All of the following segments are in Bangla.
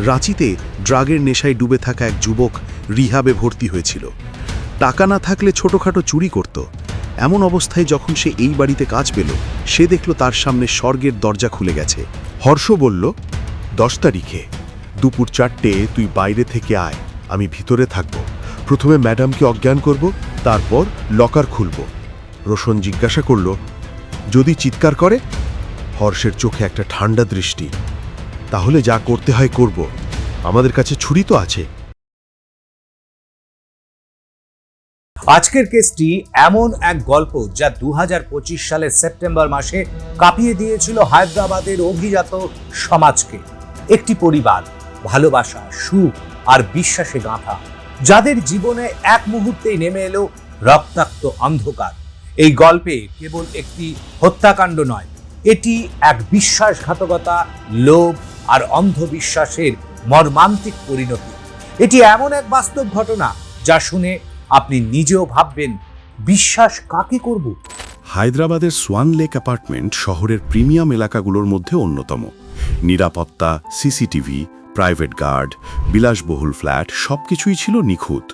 রাঁচিতে ড্রাগের নেশায় ডুবে থাকা এক যুবক রিহাবে ভর্তি হয়েছিল। টাকা না থাকলে ছোটখাটো চুরি করত। এমন অবস্থায় যখন সে এই বাড়িতে কাজ পেল, সে দেখল তার সামনে স্বর্গের দরজা খুলে গেছে। হর্ষ বলল, দশ তারিখে, দুপুর চারটে তুই বাইরে থেকে আয়, আমি ভিতরে থাকব। প্রথমে ম্যাডামকে অজ্ঞান করব, তারপর লকার খুলব। রোশন জিজ্ঞাসা করল, যদি চিৎকার করে? হর্ষের চোখে একটা ঠান্ডা দৃষ্টি। তাহলে যা করতে হয় করব। আমাদের কাছে ছুরি তো আছে। আজকের কেসটি এমন এক গল্প যা দু হাজার পঁচিশ সালের সেপ্টেম্বর মাসে কাঁপিয়ে দিয়েছিল হায়দ্রাবাদের অভিজাত সমাজকে। একটি পরিবার, ভালোবাসা, সুখ আর বিশ্বাসে গাঁথা, যাদের জীবনে এক মুহূর্তেই নেমে এলো রক্তাক্ত অন্ধকার। এই গল্পে কেবল একটি হত্যাকাণ্ড নয়, এটি এক বিশ্বাসঘাতকতা, লোভ আর অন্ধবিশ্বাসের মর্মান্তিক পরিণতি। এটি এমন এক বাস্তব ঘটনা যা শুনে আপনি নিজেও ভাববেন, বিশ্বাস কাকে করব? হায়দ্রাবাদের সোয়ান লেক অ্যাপার্টমেন্ট শহরের প্রিমিয়াম এলাকাগুলোর মধ্যে অন্যতম। নিরাপত্তা, সিসিটিভি, প্রাইভেট গার্ড, বিলাসবহুল ফ্ল্যাট সবকিছুই ছিল নিখুঁত।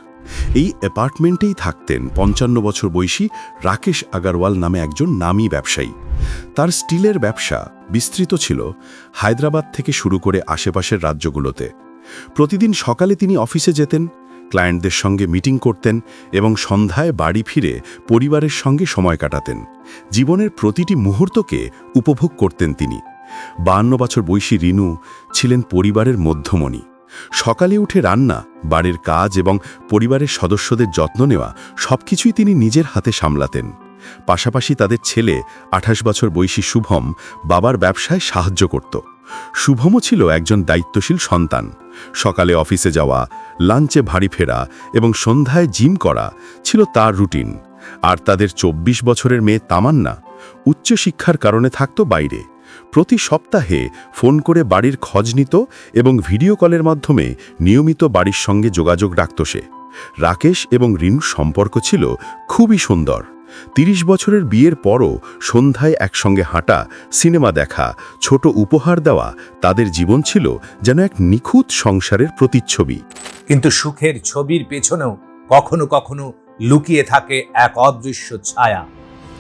এই অ্যাপার্টমেন্টেই থাকতেন পঞ্চান্ন বছর বয়সী রাকেশ আগারওয়াল নামে একজন নামী ব্যবসায়ী। তার স্টিলের ব্যবসা বিস্তৃত ছিল হায়দ্রাবাদ থেকে শুরু করে আশেপাশের রাজ্যগুলোতে। প্রতিদিন সকালে তিনি অফিসে যেতেন, ক্লায়েন্টদের সঙ্গে মিটিং করতেন এবং সন্ধ্যায় বাড়ি ফিরে পরিবারের সঙ্গে সময় কাটাতেন। জীবনের প্রতিটি মুহূর্তকে উপভোগ করতেন তিনি। বান্ন বছর বয়সী রিনু ছিলেন পরিবারের মধ্যমণি। সকালে উঠে রান্না, বাড়ির কাজ এবং পরিবারের সদস্যদের যত্ন নেওয়া সবকিছুই তিনি নিজের হাতে সামলাতেন। পাশাপাশি তাদের ছেলে, আঠাশ বছর বয়সী শুভম, বাবার ব্যবসায় সাহায্য করত। শুভমও ছিল একজন দায়িত্বশীল সন্তান। সকালে অফিসে যাওয়া, লাঞ্চে ভারী ফেরা এবং সন্ধ্যায় জিম করা ছিল তার রুটিন। আর তাদের ২৪ বছরের মেয়ে তামান্না উচ্চশিক্ষার কারণে থাকত বাইরে। প্রতি সপ্তাহে ফোন করে বাড়ির খোঁজ নিত এবং ভিডিও কলের মাধ্যমে নিয়মিত বাড়ির সঙ্গে যোগাযোগ রাখত সে। রাকেশ এবং রিনুর সম্পর্ক ছিল খুবই সুন্দর। তিরিশ বছরের বিয়ের পরও সন্ধ্যায় একসঙ্গে হাঁটা, সিনেমা দেখা, ছোট উপহার দেওয়া তাদের জীবন ছিল যেন এক নিখুঁত সংসারের প্রতিচ্ছবি। কিন্তু সুখের ছবির পেছনেও কখনো কখনো লুকিয়ে থাকে এক অদৃশ্য ছায়া।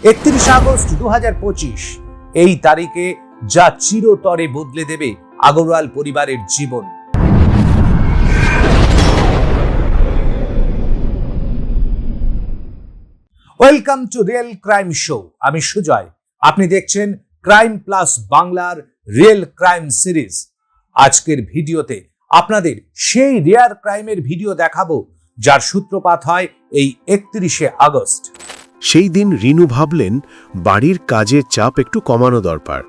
একত্রিশ আগস্ট দু হাজার পঁচিশ। এই তারিখে যা চিরতরে বদলে দেবে আগরওয়াল পরিবারের জীবন। Welcome to real crime show আমি সুজয়। আপনি দেখছেন ক্রাইম প্লাস বাংলার রিয়েল ক্রাইম সিরিজ আজকের ভিডিওতে আপনাদের সেই রেয়ার ক্রাইমের ভিডিও দেখাবো, যার সূত্রপাত হয় এই একত্রিশে আগস্ট। সেই দিন রিনু ভাবলেন, বাড়ির কাজের চাপ একটু কমানো দরকার।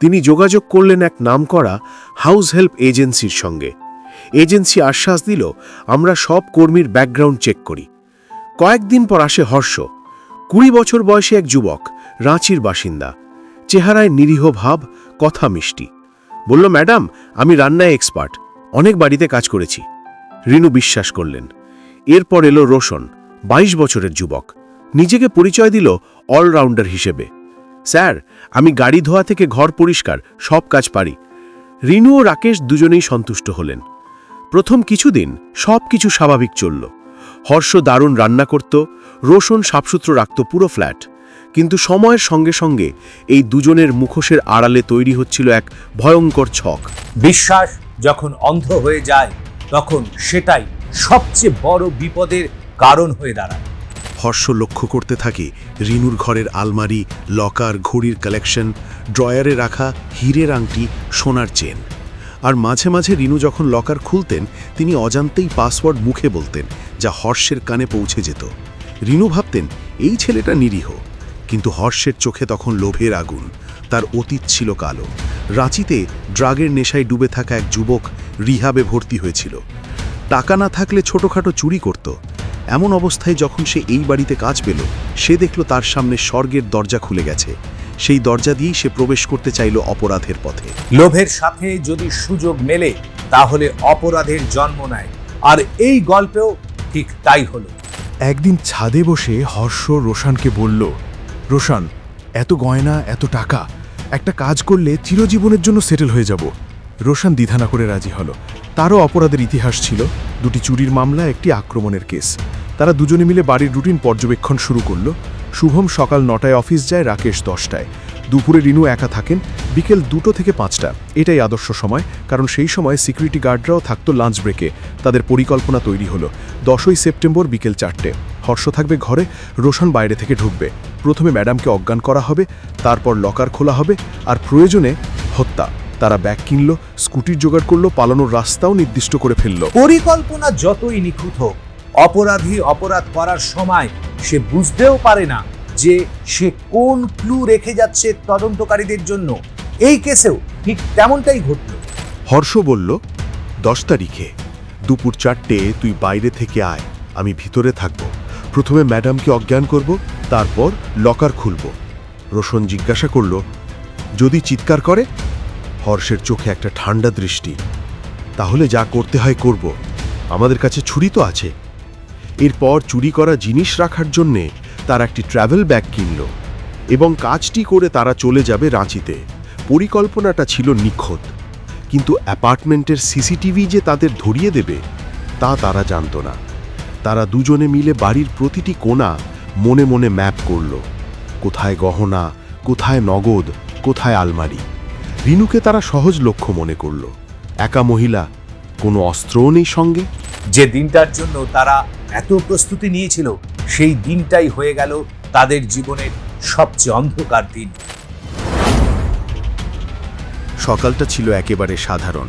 তিনি যোগাযোগ করলেন এক নামকরা হাউস হেল্প এজেন্সির সঙ্গে। এজেন্সি আশ্বাস দিল, আমরা সব কর্মীর ব্যাকগ্রাউন্ড চেক করি। কয়েকদিন পর আসে হর্ষ। কুড়ি বছর বয়সে এক যুবক, রাঁচির বাসিন্দা। চেহারায় নিরীহ ভাব, কথা মিষ্টি। বলল, ম্যাডাম, আমি রান্নায় এক্সপার্ট অনেক বাড়িতে কাজ করেছি। রিনু বিশ্বাস করলেন। এরপর এলো রোশন ২২ বছরের যুবক। নিজেকে পরিচয় দিল অলরাউন্ডার হিসেবে। স্যার, আমি গাড়ি ধোয়া থেকে ঘর পরিষ্কার, সব কাজ পারি। রিনু ও রাকেশ দুজনেই সন্তুষ্ট হলেন। প্রথম কিছুদিন সব কিছু স্বাভাবিক চলল। হর্ষ দারুণ রান্না করত, রোশন সাফসুত্র রাখত পুরো ফ্ল্যাট। কিন্তু সময়ের সঙ্গে সঙ্গে এই দুজনের মুখোশের আড়ালে তৈরি হচ্ছিল এক ভয়ঙ্কর ছক। বিশ্বাস যখন অন্ধ হয়ে যায়, তখন সেটাই সবচেয়ে বড় বিপদের কারণ হয়ে দাঁড়ায়। হর্ষ লক্ষ্য করতে থাকে রিনুর ঘরের আলমারি, লকার, ঘড়ির কালেকশন, ড্রয়ারে রাখা হীরের আংটি, সোনার চেন। আর মাঝে মাঝে রিনু যখন লকার খুলতেন, তিনি অজান্তেই পাসওয়ার্ড মুখে বলতেন, যা হর্ষের কানে পৌঁছে যেত। রিনু ভাবতেন, এই ছেলেটা নিরীহ। কিন্তু হর্ষের চোখে তখন লোভের আগুন, তার অতীত ছিল কালো। রাঁচিতে ড্রাগের নেশায় ডুবে থাকা এক যুবক রিহাবে ভর্তি হয়েছিল। টাকা না থাকলে ছোটখাটো চুরি করত। এমন অবস্থায় যখন সে এই বাড়িতে কাজ পেল সে দেখল তার সামনে স্বর্গের দরজা খুলে গেছে। সেই দরজা দিয়েই সে প্রবেশ করতে চাইল অপরাধের পথে। লোভের সাথে যদি সুযোগ মেলে তাহলে অপরাধের জন্ম নেয়। আর এই গল্পেও ঠিক তাই হলো। একদিন ছাদে বসে হর্ষ রোশানকে বলল রোশান এত গয়না এত টাকা একটা কাজ করলে চিরজীবনের জন্য সেটেল হয়ে যাব রোশান দ্বিধানা করে রাজি হলো। তারও অপরাধের ইতিহাস ছিল। দুটি চুরির মামলা একটি আক্রমণের কেস। তারা দুজনে মিলে বাড়ির রুটিন পর্যবেক্ষণ শুরু করল। শুভম সকাল নটায় অফিস যায়, রাকেশ দশটায়। দুপুরে রিনু একা থাকেন, বিকেল দুটো থেকে পাঁচটা। এটাই আদর্শ সময়, কারণ সেই সময় সিকিউরিটি গার্ডরাও থাকতো লাঞ্চ ব্রেকে তাদের পরিকল্পনা তৈরি হলো। দশই সেপ্টেম্বর বিকেল চারটে। হর্ষ থাকবে ঘরে, রোশন বাইরে থেকে ঢুকবে। প্রথমে ম্যাডামকে অজ্ঞান করা হবে, তারপর লকার খোলা হবে, আর প্রয়োজনে হত্যা। তারা ব্যাগ কিনলো, স্কুটির জোগাড় করল, পালানোর রাস্তাও নির্দিষ্ট করে ফেলল। পরিকল্পনা যতই নিখুঁত হোক অপরাধী অপরাধ করার সময় সে বুঝতেও পারে না যে সে কোন ক্লু রেখে যাচ্ছে তদন্তকারীদের জন্য। এই কেসেও ঠিক তেমনটাই ঘটল। হর্ষ বলল, দশ তারিখে, দুপুর চারটে, তুই বাইরে থেকে আয়, আমি ভিতরে থাকব। প্রথমে ম্যাডামকে অজ্ঞান করব, তারপর লকার খুলব। রোশন জিজ্ঞাসা করল, যদি চিৎকার করে? হর্ষের চোখে একটা ঠান্ডা দৃষ্টি। তাহলে যা করতে হয় করব। আমাদের কাছে ছুরি তো আছে। এরপর চুরি করা জিনিস রাখার জন্যে তার একটি ট্রাভেল ব্যাগ কিনল এবং কাজটি করে তারা চলে যাবে রাঁচিতে। পরিকল্পনাটা ছিল নিখুঁত। কিন্তু অ্যাপার্টমেন্টের সিসিটিভি যে তাদের ধরিয়ে দেবে, তা তারা জানত না। তারা দুজনে মিলে বাড়ির প্রতিটি কোণা মনে মনে ম্যাপ করল। কোথায় গহনা, কোথায় নগদ, কোথায় আলমারি। রিনুকে তারা সহজ লক্ষ্য মনে করল। একা মহিলা, কোনো অস্ত্রও নেই সঙ্গে। যে দিনটার জন্য তারা এত প্রস্তুতি নিয়েছিল, সেই দিনটাই হয়ে গেল তাদের জীবনের সবচেয়ে অন্ধকার দিন। সকালটা ছিল একেবারে সাধারণ।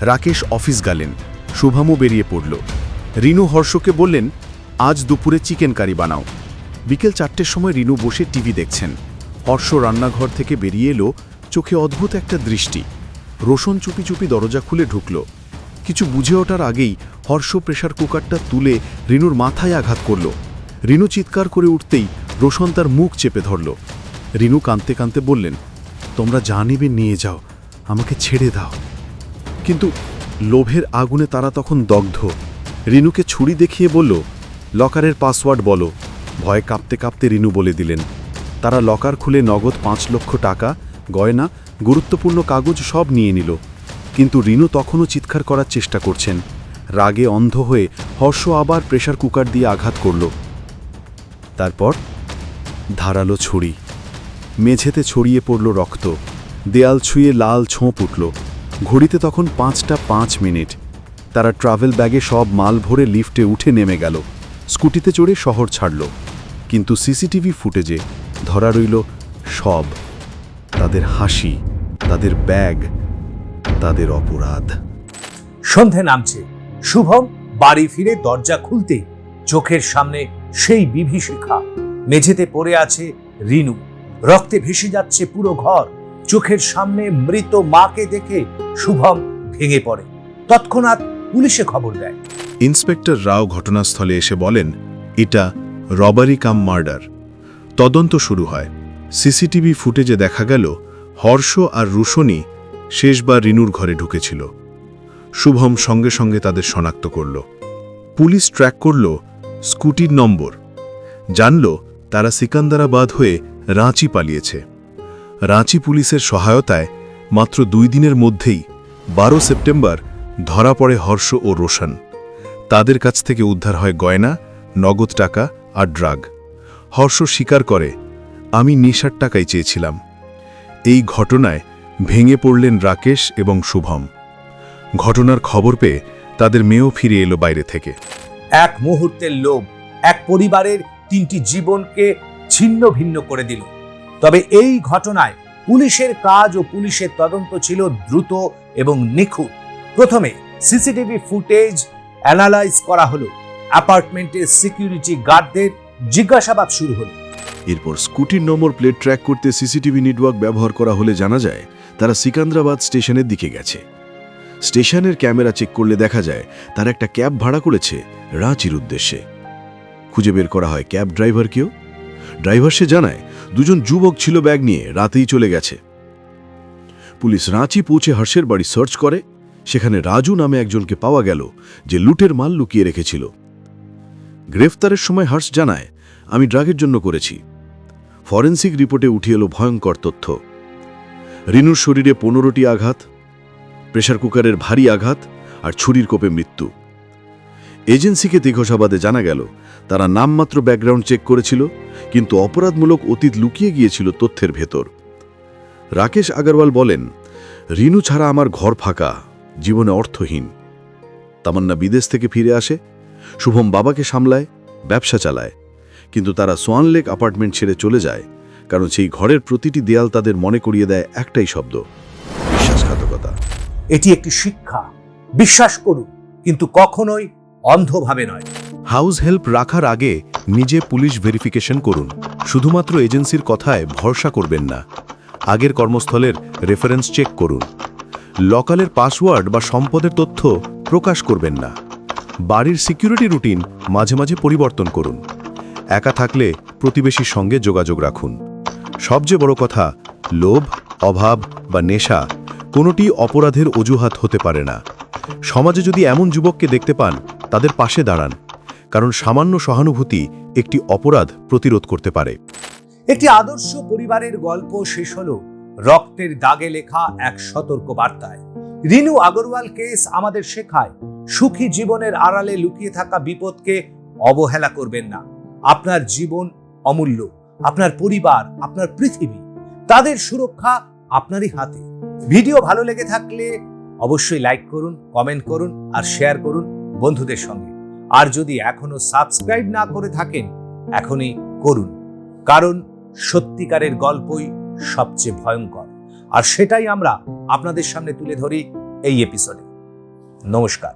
রাকেশ অফিস গেলেন, শুভামও বেরিয়ে পড়ল। রিনু হর্ষকে বললেন, আজ দুপুরে চিকেন কারি বানাও। বিকেল চারটের সময় রিনু বসে টিভি দেখছেন। হর্ষ রান্নাঘর থেকে বেরিয়ে এলো, চোখে অদ্ভুত একটা দৃষ্টি। রোশন চুপি চুপি দরজা খুলে ঢুকল। কিছু বুঝে ওঠার আগেই হর্ষ প্রেশার কুকারটা তুলে রিনুর মাথায় আঘাত করল। রিনু চিৎকার করে উঠতেই রোশন তার মুখ চেপে ধরল। রিনু কাঁদতে কাঁদতে বললেন, তোমরা যা নিবে নিয়ে যাও, আমাকে ছেড়ে দাও। কিন্তু লোভের আগুনে তারা তখন দগ্ধ। রিনুকে ছুরি দেখিয়ে বলল, লকারের পাসওয়ার্ড বলো। ভয়ে কাঁপতে কাঁপতে রিনু বলে দিলেন, তারা লকার খুলে নগদ পাঁচ লক্ষ টাকা, গয়না, গুরুত্বপূর্ণ কাগজ সব নিয়ে নিল। কিন্তু রিনু তখনও চিৎকার করার চেষ্টা করছেন। রাগে অন্ধ হয়ে হর্ষ আবার প্রেশার কুকার দিয়ে আঘাত করল। তারপর ধারালো ছুরি। মেঝেতে ছড়িয়ে পড়ল রক্ত। দেয়াল ছুঁয়ে লাল ছোঁপ উঠল। ঘড়িতে তখন পাঁচটা পাঁচ মিনিট। তারা ট্রাভেল ব্যাগে সব মাল ভরে লিফটে উঠে নেমে গেল। স্কুটিতে চড়ে শহর ছাড়ল। কিন্তু সিসিটিভি ফুটেজে ধরা রইল সব। তাদের হাসি, তাদের ব্যাগ তাদের অপরাধ। সন্ধে নামছে। শুভম বাড়ি ফিরে দরজা খুলতেই চোখের সামনে সেই বিভীষিকা। মেঝেতে পড়ে আছে রিনু। রক্তে ভেসে যাচ্ছে পুরো ঘর। চোখের সামনে মৃত মাকে দেখে শুভম ভেঙে পড়ে। তৎক্ষণাৎ পুলিশে খবর দেয়। ইন্সপেক্টর রাও ঘটনাস্থলে এসে বলেন এটা রবারি কাম মার্ডার। তদন্ত শুরু হয়। সিসিটিভি ফুটেজে দেখা গেল হর্ষ আর রুশনি শেষবার রিনুর ঘরে ঢুকেছিল। শুভম সঙ্গে সঙ্গে তাদের শনাক্ত করল। পুলিশ ট্র্যাক করল স্কুটির নম্বর। জানল তারা সিকান্দারাবাদ হয়ে রাঁচি পালিয়েছে। রাঁচি পুলিশের সহায়তায় মাত্র দুই দিনের মধ্যেই বারো সেপ্টেম্বর ধরা পড়ে হর্ষ ও রোশন। তাদের কাছ থেকে উদ্ধার হয় গয়না, নগদ টাকা আর ড্রাগ। হর্ষ স্বীকার করে, আমি নেশার টাকাই চেয়েছিলাম। এই ঘটনায় ভেঙে পড়লেন রাকেশ এবং শুভম। ঘটনার খবর পেয়ে তাদের মেয়েও ফিরে এলো বাইরে থেকে। এক মুহূর্তের লোভ এক পরিবারের তিনটি জীবনকে ছিন্ন ভিন্ন করে দিল। তবে এই ঘটনায় পুলিশের কাজ ও পুলিশের তদন্ত ছিল দ্রুত এবং নিখুঁত। প্রথমে সিসিটিভি ফুটেজ অ্যানালাইজ করা হলো। অ্যাপার্টমেন্টের সিকিউরিটি গার্ডদের জিজ্ঞাসাবাদ শুরু হলো। এরপর স্কুটির নম্বর প্লেট ট্র্যাক করতে সিসিটিভি নেটওয়ার্ক ব্যবহার করা হলে জানা যায় তারা সিকান্দ্রাবাদ স্টেশনের দিকে গেছে। স্টেশনের ক্যামেরা চেক করলে দেখা যায়, তারা একটা ক্যাব ভাড়া করেছে রাঁচির উদ্দেশ্যে। খুঁজে বের করা হয় ক্যাব ড্রাইভারকেও ড্রাইভার সে জানায়, দুজন যুবক ছিল ব্যাগ নিয়ে, রাতেই চলে গেছে। পুলিশ রাঁচি পৌঁছে হর্ষের বাড়ি সার্চ করে, সেখানে রাজু নামে একজনকে পাওয়া গেল, যে লুটের মাল লুকিয়ে রেখেছিল। গ্রেফতারের সময় হর্ষ জানায়, আমি ড্রাগের জন্য করেছি। ফরেন্সিক রিপোর্টে উঠে এলো ভয়ঙ্কর তথ্য। রিনুর শরীরে পনেরোটি আঘাত, প্রেশার কুকারের ভারী আঘাত আর ছুরির কোপে মৃত্যু। এজেন্সিকে জিজ্ঞাসাবাদে জানা গেল, তারা নামমাত্র ব্যাকগ্রাউন্ড চেক করেছিল, কিন্তু অপরাধমূলক অতীত লুকিয়ে গিয়েছিল তথ্যের ভেতর। রাকেশ আগরওয়াল বলেন, রিনু ছাড়া আমার ঘর ফাঁকা, জীবনে অর্থহীন। তামান্না বিদেশ থেকে ফিরে আসে, শুভম বাবাকে সামলায়, ব্যবসা চালায়, কিন্তু তারা সোয়ান লেক অ্যাপার্টমেন্ট ছেড়ে চলে যায়। কারণ সেই ঘরের প্রতিটি দেয়াল তাদের মনে করিয়ে দেয় একটাই শব্দ বিশ্বাসঘাতকতা। এটি একটি শিক্ষা বিশ্বাস করুন কিন্তু কখনোই অন্ধভাবে নয়। হাউস হেল্প রাখার আগে নিজে পুলিশ ভেরিফিকেশন করুন শুধুমাত্র এজেন্সির কথায় ভরসা করবেন না। আগের কর্মস্থলের রেফারেন্স চেক করুন। লকালের পাসওয়ার্ড বা সম্পদের তথ্য প্রকাশ করবেন না। বাড়ির সিকিউরিটি রুটিন মাঝে মাঝে পরিবর্তন করুন। একা থাকলে প্রতিবেশীর সঙ্গে যোগাযোগ রাখুন। সবচেয়ে বড় কথা, লোভ, অভাব বা নেশা কোনোটি অপরাধের অজুহাত হতে পারে না। সমাজে যদি এমন যুবককে দেখতে পান, তাদের পাশে দাঁড়ান, কারণ সামান্য সহানুভূতি একটি অপরাধ প্রতিরোধ করতে পারে। একটি আদর্শ পরিবারের গল্প শেষ হল রক্তের দাগে লেখা এক সতর্ক বার্তায় রিনু আগরওয়াল কেস আমাদের শেখায়, সুখী জীবনের আড়ালে লুকিয়ে থাকা বিপদকে অবহেলা করবেন না। আপনার জীবন অমূল্য। আপনার পরিবার, আপনার পৃথিবী, তাদের সুরক্ষা আপনারই হাতে। ভিডিও ভালো লেগে থাকলে অবশ্যই লাইক করুন, কমেন্ট করুন আর শেয়ার করুন বন্ধুদের সঙ্গে। আর যদি এখনও সাবস্ক্রাইব না করে থাকেন, এখনই করুন। কারণ সত্যিকারের গল্পই সবচেয়ে ভয়ঙ্কর। আর সেটাই আমরা আপনাদের সামনে তুলে ধরি এই এপিসোডে নমস্কার।